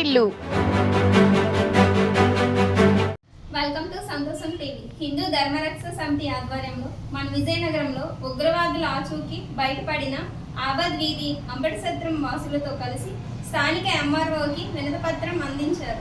వారిల్లు welcome to Santosham TV Hindu Dharmaraksha Samiti ఆధ్వర్యంలో మన విజయనగరంలో ఉగ్రవాదుల ఆచూకీ బయటపడిన ఆబాద్ వీధి అంబటి సత్రం వాసులతో కలిసి స్థానిక ఎంఆర్ఓకి వినతిపత్రం అందించారు.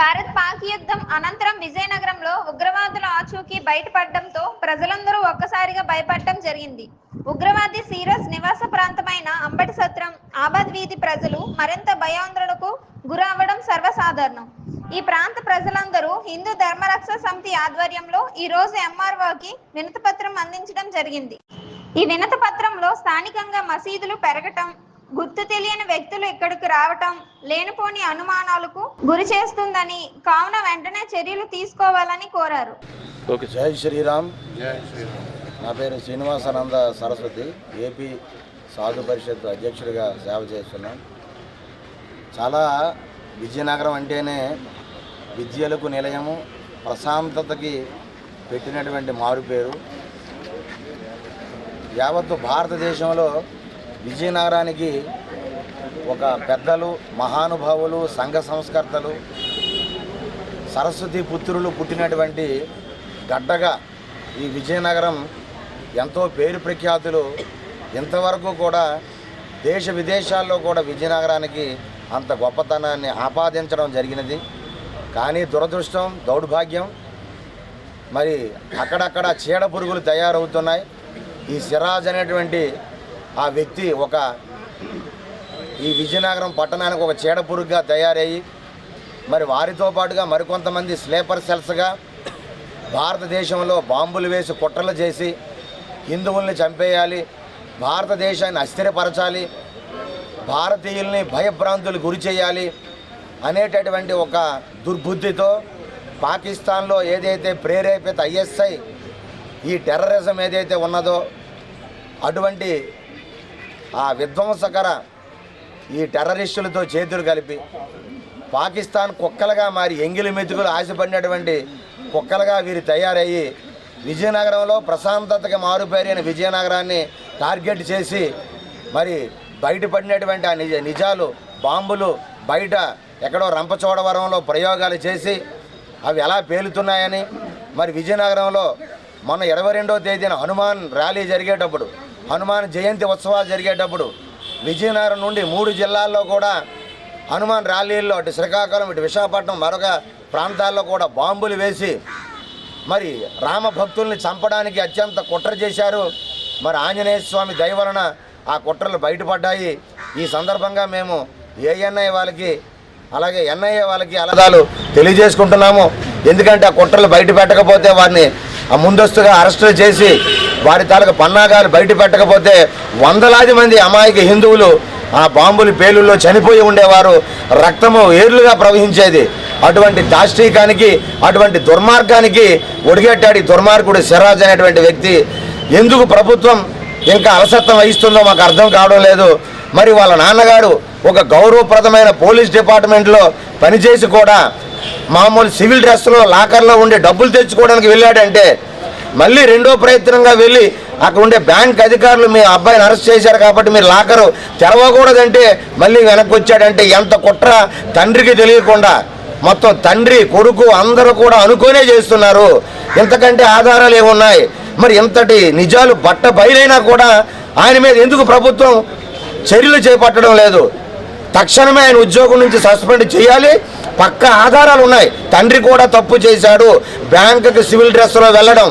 భారత్ పాక్ యుద్ధం అనంతరం విజయనగరంలో ఉగ్రవాదుల ఆచూకీ బయటపడడంతో ప్రజలందరూ ఒక్కసారిగా భయపడటం జరిగింది. ఉగ్రవాది సీరస్ నివాస ప్రాంతమైన అంబటి సత్రం ఆబాద్ వీధి ప్రజలు మరింత భయాందోళనకు గురవ్వడం సర్వసాధారణం. ఈ ప్రాంత ప్రజలందరూ హిందూ ధర్మరక్ష సమితి ఆధ్వర్యంలో ఈ రోజు ఎంఆర్ఓకి వినతి పత్రం అందించడం జరిగింది. ఈ వినతి పత్రంలో స్థానికంగా మసీదులు పెరగటం గుర్తు తెలియని వ్యక్తులు ఇక్కడికి రావటం లేనిపోని అనుమానాలకు గురి చేస్తుందని కావున వెంటనే చర్యలు తీసుకోవాలని కోరారు. ఓకే జై శ్రీరామ్. నా పేరు శ్రీనివాసానంద సరస్వతి ఏపీ సాధు పరిషత్ అధ్యక్షుడిగా సేవ చేస్తున్నాను చాలా విజయనగరం అంటేనే విద్యలకు నిలయము ప్రశాంతతకి పెట్టినటువంటి మారు పేరు. యావత్తు భారతదేశంలో విజయనగరానికి ఒక పెద్దలు మహానుభావులు సంఘ సంస్కర్తలు సరస్వతి పుత్రులు పుట్టినటువంటి గడ్డగా ఈ విజయనగరం ఎంతో పేరు ప్రఖ్యాతులు. ఇంతవరకు కూడా దేశ విదేశాల్లో కూడా విజయనగరానికి అంత గొప్పతనాన్ని ఆపాదించడం జరిగినది. కానీ దురదృష్టం దౌర్భాగ్యం మరి అక్కడక్కడ చీడ పురుగులు తయారవుతున్నాయి. ఈ సిరాజ్ అనేటువంటి ఆ వ్యక్తి ఒక ఈ విజయనగరం పట్టణానికి ఒక చీడ పురుగుగా తయారయ్యి మరి వారితో పాటుగా మరికొంతమంది స్లీపర్ సెల్స్గా భారతదేశంలో బాంబులు వేసి కుట్రలు చేసి హిందువుల్ని చంపేయాలి భారతదేశాన్ని అస్థిరపరచాలి భారతీయుల్ని భయభ్రాంతులు గురి చేయాలి అనేటటువంటి ఒక దుర్బుద్ధితో పాకిస్తాన్లో ఏదైతే ప్రేరేపిత ఐఎస్ఐ ఈ టెర్రరిజం ఏదైతే ఉన్నదో అటువంటి ఆ విధ్వంసకర ఈ టెర్రరిస్టులతో చేతులు కలిపి పాకిస్తాన్ కుక్కలుగా మారి ఎంగిలి మెతుకులు ఆశపడినటువంటి కుక్కలుగా వీరు తయారయ్యి విజయనగరంలో ప్రశాంతతకి మారుపేరైన విజయనగరాన్ని టార్గెట్ చేసి మరి బయటపడినటువంటి ఆ నిజ నిజాలు బాంబులు బయట ఎక్కడో రంపచోడవరంలో ప్రయోగాలు చేసి అవి ఎలా పేలుతున్నాయని మరి విజయనగరంలో మొన్న ఇరవై రెండవ తేదీన హనుమాన్ ర్యాలీ జరిగేటప్పుడు హనుమాన్ జయంతి ఉత్సవాలు జరిగేటప్పుడు విజయనగరం నుండి మూడు జిల్లాల్లో కూడా హనుమాన్ ర్యాలీల్లో అటు శ్రీకాకుళం ఇటు విశాఖపట్నం మరొక ప్రాంతాల్లో కూడా బాంబులు వేసి మరి రామ భక్తుల్ని చంపడానికి అత్యంత కుట్ర చేశారు. మరి ఆంజనేయ స్వామి దయవలన ఆ కుట్రలు బయటపడ్డాయి. ఈ సందర్భంగా మేము ఏఎన్ఐ వాళ్ళకి అలాగే ఎన్ఐఏ వాళ్ళకి అలదాలు తెలియజేసుకుంటున్నాము. ఎందుకంటే ఆ కుట్రలు బయట పెట్టకపోతే వారిని ఆ ముందస్తుగా అరెస్టులు చేసి వారి తాలూకు పన్నాగాలు బయట పెట్టకపోతే వందలాది మంది అమాయక హిందువులు ఆ బాంబులు పేలుల్లో చనిపోయి ఉండేవారు. రక్తము ఏర్లుగా ప్రవహించేది. అటువంటి దాష్టీకానికి అటువంటి దుర్మార్గానికి ఒడిగట్టాడు దుర్మార్గుడు సిరాజ్ అనేటువంటి వ్యక్తి. ఎందుకు ప్రభుత్వం ఇంకా అలసత్వం వహిస్తుందో మాకు అర్థం కావడం లేదు. మరి వాళ్ళ నాన్నగారు ఒక గౌరవప్రదమైన పోలీస్ డిపార్ట్మెంట్లో పనిచేసి కూడా మామూలు సివిల్ డ్రెస్లో లాకర్లో ఉండే డబ్బులు తెచ్చుకోవడానికి వెళ్ళాడంటే మళ్ళీ రెండో ప్రయత్నంగా వెళ్ళి అక్కడ ఉండే బ్యాంక్ అధికారులు మీ అబ్బాయిని అరెస్ట్ చేశారు కాబట్టి మీరు లాకరు తెరవకూడదంటే మళ్ళీ వెనక్కి వచ్చాడంటే ఎంత కుట్ర తండ్రికి తెలియకుండా మొత్తం తండ్రి కొడుకు అందరూ కూడా అనుకునే చేస్తున్నారు. ఇంతకంటే ఆధారాలు ఏమున్నాయి? మరి ఇంతటి నిజాలు బట్ట బయలైనా కూడా ఆయన మీద ఎందుకు ప్రభుత్వం చర్యలు చేపట్టడం లేదు? తక్షణమే ఆయన ఉద్యోగం నుంచి సస్పెండ్ చేయాలి. పక్క ఆధారాలు ఉన్నాయి. తండ్రి కూడా తప్పు చేశాడు. బ్యాంకుకి సివిల్ డ్రెస్లో వెళ్ళడం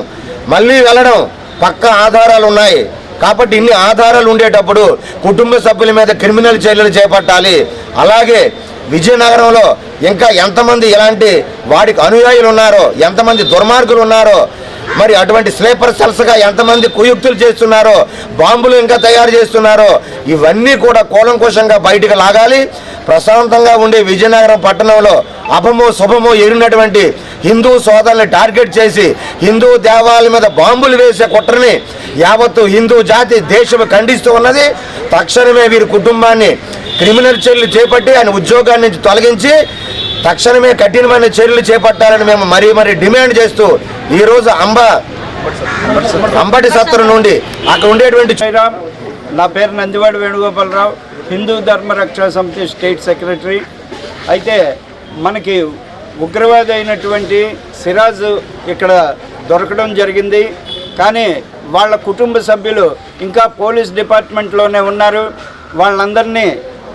మళ్ళీ వెళ్ళడం పక్క ఆధారాలు ఉన్నాయి. కాబట్టి ఇన్ని ఆధారాలు ఉండేటప్పుడు కుటుంబ సభ్యుల మీద క్రిమినల్ చర్యలు చేపట్టాలి. అలాగే విజయనగరంలో ఇంకా ఎంతమంది ఇలాంటి వాడికి అనుయాయులు ఉన్నారో ఎంతమంది దుర్మార్గులు ఉన్నారో మరి అటువంటి స్లీపర్ సెల్స్గా ఎంతమంది కుయుక్తులు చేస్తున్నారో బాంబులు ఇంకా తయారు చేస్తున్నారో ఇవన్నీ కూడా కూలంకుషంగా బయటకు లాగాలి. ప్రశాంతంగా ఉండే విజయనగరం పట్టణంలో అపమో శుభమో ఎరిగినటువంటి హిందూ సోదరుల్ని టార్గెట్ చేసి హిందూ దేవాలయం మీద బాంబులు వేసే కుట్రని యావత్తు హిందూ జాతి దేశం ఖండిస్తూ ఉన్నది. తక్షణమే వీరి కుటుంబాన్ని క్రిమినల్ చర్యలు చేపట్టి ఆయన ఉద్యోగాన్ని నుంచి తొలగించి తక్షణమే కఠినమైన చర్యలు చేపట్టాలని మేము మరీ మరీ డిమాండ్ చేస్తూ ఈరోజు అంబ అంబటి సత్రం నుండి అక్కడ ఉండేటువంటి నా పేరు నందివాడి వేణుగోపాలరావు హిందూ ధర్మ రక్షణ సమితి స్టేట్ సెక్రటరీ. అయితే మనకి ఉగ్రవాది అయినటువంటి సిరాజ్ ఇక్కడ దొరకడం జరిగింది. కానీ వాళ్ళ కుటుంబ సభ్యులు ఇంకా పోలీస్ డిపార్ట్మెంట్లోనే ఉన్నారు. వాళ్ళందరినీ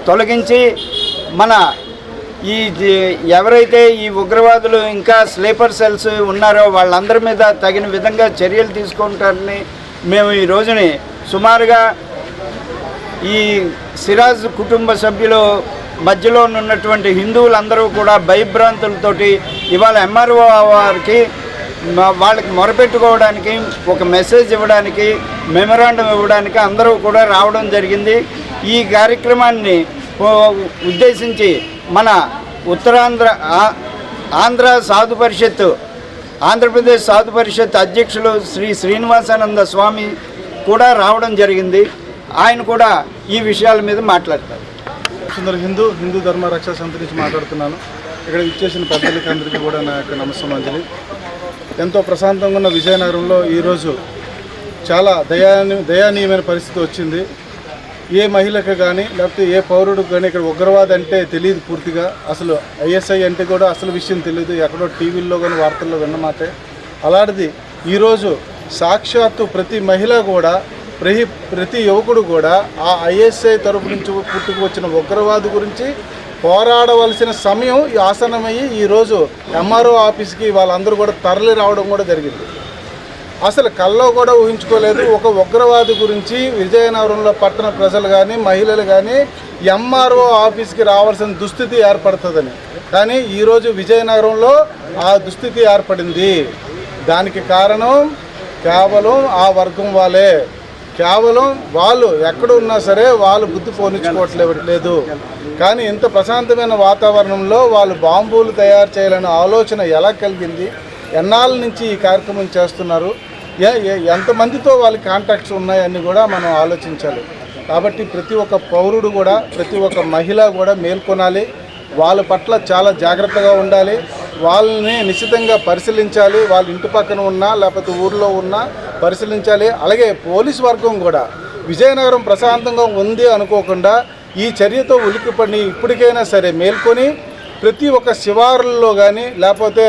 తొలగించి మన ఈ ఎవరైతే ఈ ఉగ్రవాదులు ఇంకా స్లీపర్ సెల్స్ ఉన్నారో వాళ్ళందరి మీద తగిన విధంగా చర్యలు తీసుకుంటారని మేము ఈ రోజుని సుమారుగా ఈ సిరాజ్ కుటుంబ సభ్యులు మధ్యలో ఉన్నటువంటి హిందువులందరూ కూడా భయభ్రాంతులతోటి ఇవాళ ఎంఆర్ఓ వారికి వాళ్ళకి మొరపెట్టుకోవడానికి ఒక మెసేజ్ ఇవ్వడానికి మెమరాండం ఇవ్వడానికి అందరూ కూడా రావడం జరిగింది. ఈ కార్యక్రమాన్ని ఉద్దేశించి మన ఉత్తరాంధ్ర ఆంధ్ర సాధు పరిషత్ ఆంధ్రప్రదేశ్ సాధు పరిషత్ అధ్యక్షులు శ్రీ శ్రీనివాసానంద స్వామి కూడా రావడం జరిగింది. ఆయన కూడా ఈ విషయాల మీద మాట్లాడతారు. సుందర హిందూ హిందూ ధర్మ రక్షా సమితి నుంచి మాట్లాడుతున్నాను. ఇక్కడ ఇచ్చేసిన పెద్దలకి అందరికీ కూడా నా యొక్క నమస్సమాంజలి. ఎంతో ప్రశాంతంగా ఉన్న విజయనగరంలో ఈరోజు చాలా దయాని దయానీయమైన పరిస్థితి వచ్చింది. ఏ మహిళకు కానీ లేకపోతే ఏ పౌరుడికి కానీ ఇక్కడ ఉగ్రవాదం అంటే తెలియదు పూర్తిగా. అసలు ఐఎస్ఐ అంటే కూడా అసలు విషయం తెలియదు. ఎక్కడో టీవీల్లో కానీ వార్తల్లో విన్నమాటే అలాంటిది ఈరోజు సాక్షాత్తు ప్రతి మహిళ కూడా ప్రతి ప్రతి యువకుడు కూడా ఆ ఐఎస్ఐ తరపు నుంచి పుట్టుకు వచ్చిన ఉగ్రవాదు గురించి పోరాడవలసిన సమయం ఈ ఆసనమయ్యి ఈరోజు ఎంఆర్ఓ ఆఫీస్కి వాళ్ళందరూ కూడా తరలి రావడం కూడా జరిగింది. అసలు కల్లో కూడా ఊహించుకోలేదు. ఒక ఉగ్రవాది గురించి విజయనగరంలో పట్టణ ప్రజలు కానీ మహిళలు కానీ ఎంఆర్ఓ ఆఫీస్కి రావాల్సిన దుస్థితి ఏర్పడుతుందని. కానీ ఈరోజు విజయనగరంలో ఆ దుస్థితి ఏర్పడింది. దానికి కారణం కేవలం ఆ వర్గం వాళ్ళే. కేవలం వాళ్ళు ఎక్కడ ఉన్నా సరే వాళ్ళు బుద్ధి పోనించుకోవట్లేదు కానీ ఇంత ప్రశాంతమైన వాతావరణంలో వాళ్ళు బాంబులు తయారు చేయాలనే ఆలోచన ఎలా కలిగింది? ఎన్నాళ్ళ నుంచి ఈ కార్యక్రమం చేస్తున్నారు? ఎంతమందితో వాళ్ళ కాంటాక్ట్స్ ఉన్నాయని కూడా మనం ఆలోచించాలి. కాబట్టి ప్రతి ఒక్క పౌరుడు కూడా ప్రతి ఒక్క మహిళ కూడా మేల్కొనాలి. వాళ్ళ పట్ల చాలా జాగ్రత్తగా ఉండాలి. వాళ్ళని నిశ్చితంగా పరిశీలించాలి. వాళ్ళ ఇంటి పక్కన ఉన్నా లేకపోతే ఊర్లో ఉన్నా పరిశీలించాలి. అలాగే పోలీస్ వర్గం కూడా విజయనగరం ప్రశాంతంగా ఉంది అనుకోకుండా ఈ చర్యతో ఉలిక్కిపడి ఇప్పటికైనా సరే మేల్కొని ప్రతి ఒక్క శివారుల్లో కానీ లేకపోతే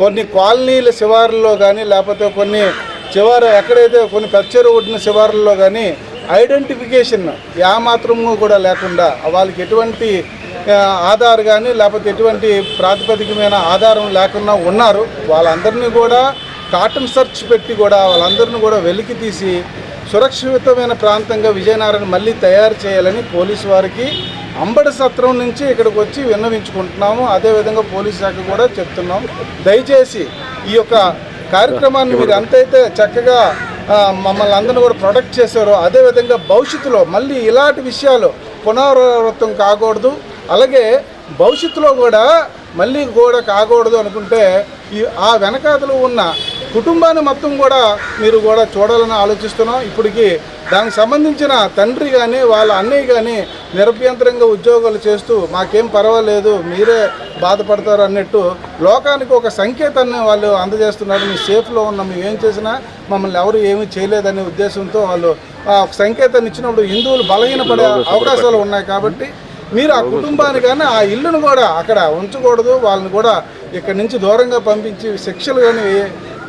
కొన్ని కాలనీల శివారుల్లో కానీ లేకపోతే కొన్ని శివారు ఎక్కడైతే కొన్ని పచ్చరు ఒడ్డిన శివారుల్లో కానీ ఐడెంటిఫికేషన్ ఏమాత్రము కూడా లేకుండా వాళ్ళకి ఎటువంటి ఆధార్ కానీ లేకపోతే ఎటువంటి ప్రాతిపదికమైన ఆధారం లేకుండా ఉన్నారు. వాళ్ళందరినీ కూడా కాటన్ సెర్చ్ పెట్టి కూడా వాళ్ళందరినీ కూడా వెలికి తీసి సురక్షితమైన ప్రాంతంగా విజయనగరాన్ని మళ్ళీ తయారు చేయాలని పోలీసు వారికి అంబడి సత్రం నుంచి ఇక్కడికి వచ్చి విన్నవించుకుంటున్నాము. అదేవిధంగా పోలీస్ శాఖ కూడా చెప్తున్నాం దయచేసి ఈ యొక్క కార్యక్రమాన్ని మీరు ఎంతైతే చక్కగా మమ్మల్ని అందరిని కూడా ప్రొటెక్ట్ చేశారో అదేవిధంగా భవిష్యత్తులో మళ్ళీ ఇలాంటి విషయాలు పునరావృతం కాకూడదు. అలాగే భవిష్యత్తులో కూడా మళ్ళీ కూడా కాకూడదు అనుకుంటే ఈ ఆ వెనకాతలు ఉన్న కుటుంబాన్ని మొత్తం కూడా మీరు కూడా చూడాలని ఆలోచిస్తున్నాం. ఇప్పటికి దానికి సంబంధించిన తండ్రి కానీ వాళ్ళ అన్నయ్య కానీ నిరభ్యంతరంగా ఉద్యోగాలు చేస్తూ మాకేం పర్వాలేదు మీరే బాధపడతారు అన్నట్టు లోకానికి ఒక సంకేతాన్ని వాళ్ళు అందజేస్తున్నారు. మీ సేఫ్లో ఉన్న మేము ఏం చేసినా మమ్మల్ని ఎవరు ఏమీ చేయలేదనే ఉద్దేశంతో వాళ్ళు ఆ ఒక సంకేతాన్ని ఇచ్చినప్పుడు హిందువులు బలహీనపడే అవకాశాలు ఉన్నాయి కాబట్టి మీరు ఆ కుటుంబాన్ని కానీ ఆ ఇల్లును కూడా అక్కడ ఉంచకూడదు. వాళ్ళని కూడా ఇక్కడి నుంచి దూరంగా పంపించి శిక్షలు కానీ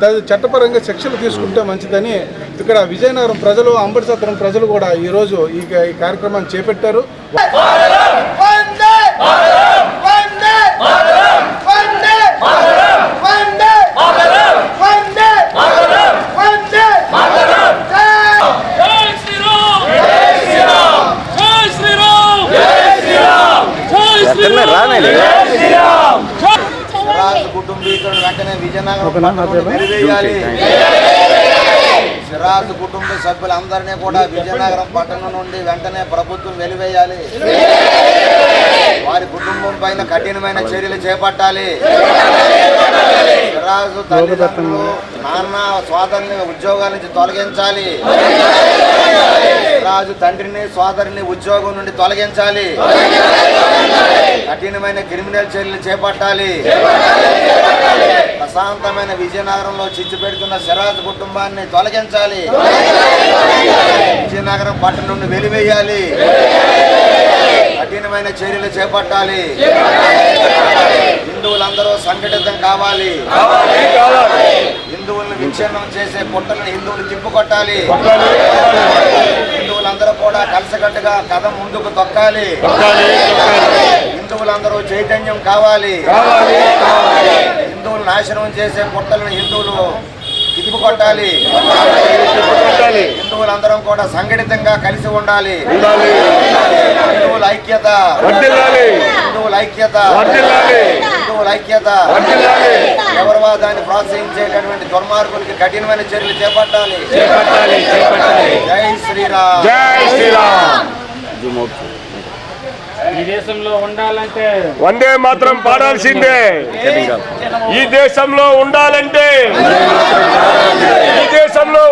దాని చట్టపరంగా శిక్షలు తీసుకుంటే మంచిదని ఇక్కడ విజయనగరం ప్రజలు అంబడిసత్రం ప్రజలు కూడా ఈరోజు ఈ కార్యక్రమాన్ని చేపట్టారు జై శ్రీరామ్ జై శ్రీరామ్ జై శ్రీరామ్ జై శ్రీరామ్ జై శ్రీరామ్ సిరాజ్ కుటుంబీకులను వెంటనే వెలివేయాలి సిరాజ్ కుటుంబ సభ్యులందరినీ కూడా విజయనగరం పట్టణం నుండి వెంటనే ప్రభుత్వం వెలివేయాలి. వారి కుటుంబం పైన కఠినమైన చర్యలు చేపట్టాలి. సిరాజు తల్లిదండ్రులు నాన్న సోదరుని ఉద్యోగాల నుంచి తొలగించాలి. సిరాజు తండ్రిని సోదరిని ఉద్యోగం నుండి తొలగించాలి. కఠినమైన క్రిమినల్ చర్యలు చేపట్టాలి. ప్రశాంతమైన విజయనగరంలో చిచ్చు పెడుతున్న సిరాజ్ కుటుంబాన్ని తొలగించాలి. విజయనగరం పట్టణం నుండి వెలివేయాలి. కఠినమైన చర్యలు చేపట్టాలి. హిందువులందరూ సంఘటితం కావాలి. హిందువులను విచ్ఛిన్నం చేసే పుట్టలను హిందువులు తిప్పుకొట్టాలి. హిందువులందరూ కూడా కలిసికట్టుగా కథ ముందుకు తొక్కాలి. హిందువులందరూ చైతన్యం కావాలి. హిందువులు నాశనం చేసే కుట్రలను హిందువులు తిప్పుకొట్టాలి హిందువులందరం కూడా సంఘటితంగా కలిసి ఉండాలి. హిందువుల ఐక్యత. హిందువుల ఐక్యత. హిందువుల ఐక్యత. ఎవరవాదాన్ని ప్రోత్సహించేటటువంటి దుర్మార్గులకి కఠినమైన చర్యలు చేపట్టాలి. జై శ్రీరామ్. జై శ్రీరామ్. వందే మాత్రం పాడాల్సిందే. ఈ దేశంలో ఉండాలంటే ఈ దేశంలో